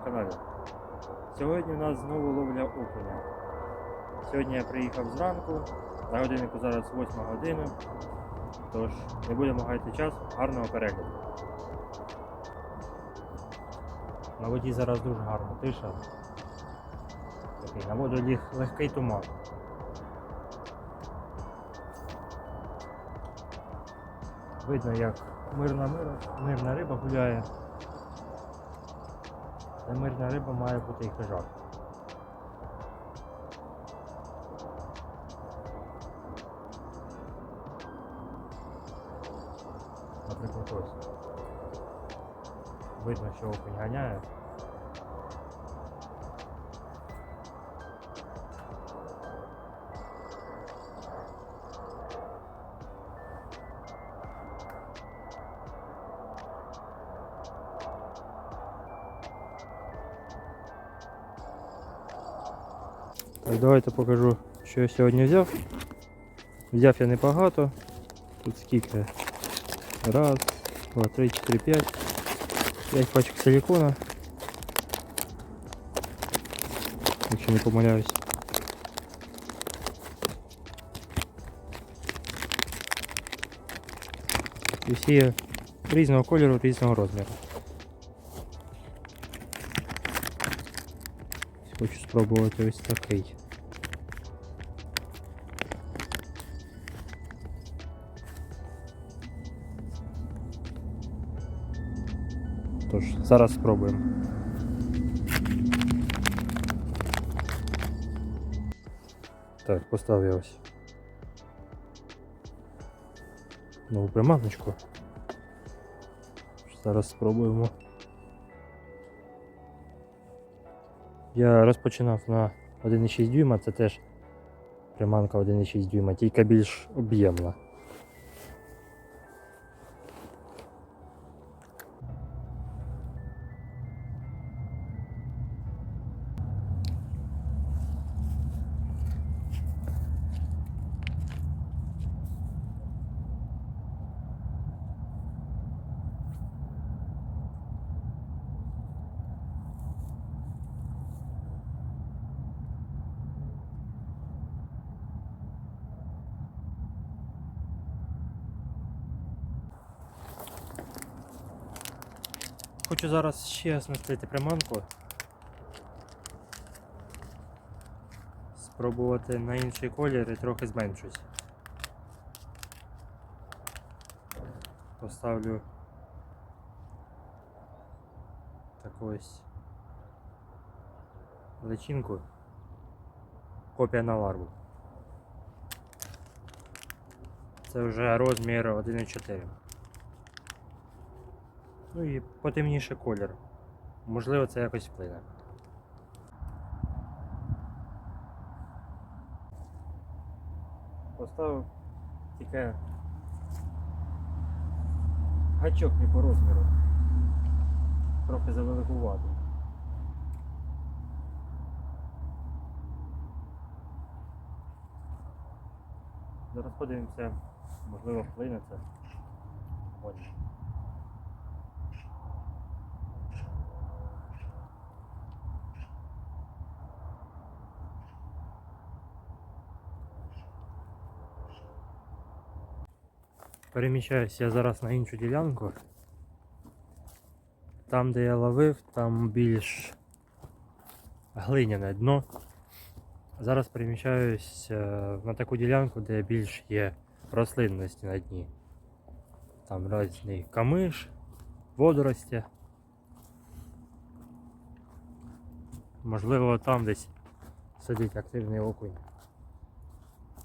каналі. Сьогодні у нас знову ловля окуня. Сьогодні я приїхав зранку, на годиннику зараз 8 година, тож не будемо гайти час, гарного перегляду. На воді зараз дуже гарна тиша. Такий, На воду ліг легкий туман. Видно як мирна, мирна риба гуляє. Де мирна риба має бути і хижак. Наприклад, ось. Видно, що окунь ганяє. Так, давайте покажу, що я сьогодні взяв. Взяв я небагато. Тут скільки? Раз, два, три, чотири, п'ять. П'ять пачок силикона. Якщо не помиляюсь. І всі різного кольору, різного розміру. Хочу спробувати ось такий. Тож, зараз спробуємо. Так, поставив я ось. Нову приманочку. Зараз спробуємо. Я розпочинав на 1,6 дюйма, це теж приманка 1,6 дюйма, тільки більш об'ємна. Хочу зараз ще оснастити приманку. Спробувати на інший колір і трохи зменшусь. Поставлю таку ось личинку. Копія на ларву. Це вже розмір 1,4. Ну і потемніше колір. Можливо, це якось вплине. Поставив тільки гачок не по розміру. Трохи завеликувато. Зараз подивимося, можливо вплине це. Ось. Переміщаюся я зараз на іншу ділянку. Там, де я ловив, там більш глиняне дно. Зараз переміщаюсь е, на таку ділянку, де більш є рослинності на дні. Там різний камиш, водорості. Можливо, там десь сидить активний окунь.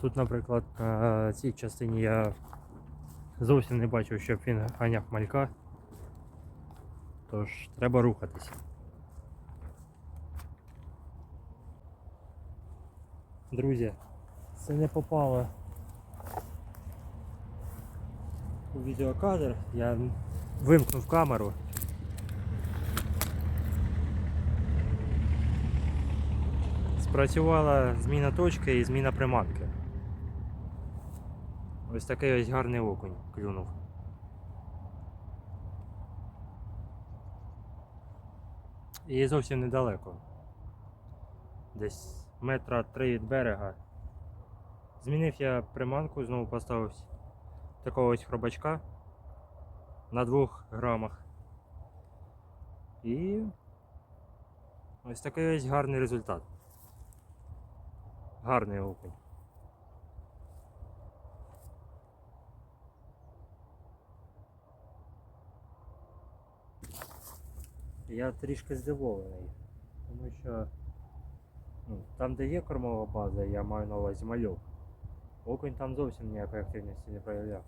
Тут, наприклад, на цій частині я Зовсім не бачив, щоб він ганяв малька. Тож треба рухатись. Друзі, це не попало у відеокадр. Я вимкнув камеру. Спрацювала зміна точки і зміна приманки. Ось такий ось гарний окунь клюнув. І зовсім недалеко. Десь метра три від берега. Змінив я приманку, знову поставив такого ось хробачка на двох грамах. І ось такий ось гарний результат. Гарний окунь. Я трішки здивований, тому що ну, там, де є кормова база, я маю на увазі мальок. Окунь там зовсім ніякої активності не проявляв.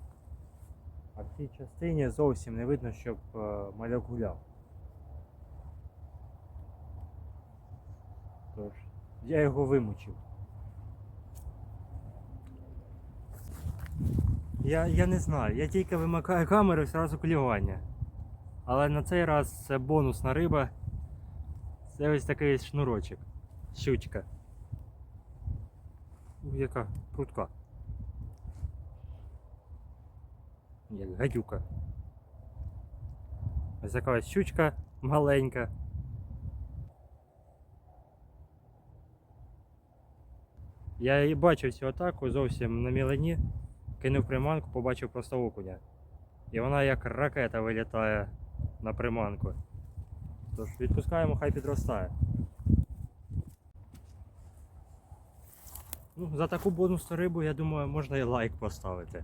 А в цій частині зовсім не видно, щоб е, мальок гуляв. Тож, я його вимучив. Я, я не знаю, я тільки вимикаю камеру і зразу клювання. Але на цей раз це бонусна риба. Це ось такий шнурочок. Щучка. Яка прутка. Як гадюка. Ось така ось щучка маленька. Я і бачив цю атаку зовсім на мілені. Кинув приманку, побачив просто окуня. І вона як ракета вилітає на приманку. Тож відпускаємо, хай підростає. Ну, за таку бонусну рибу, я думаю, можна і лайк поставити.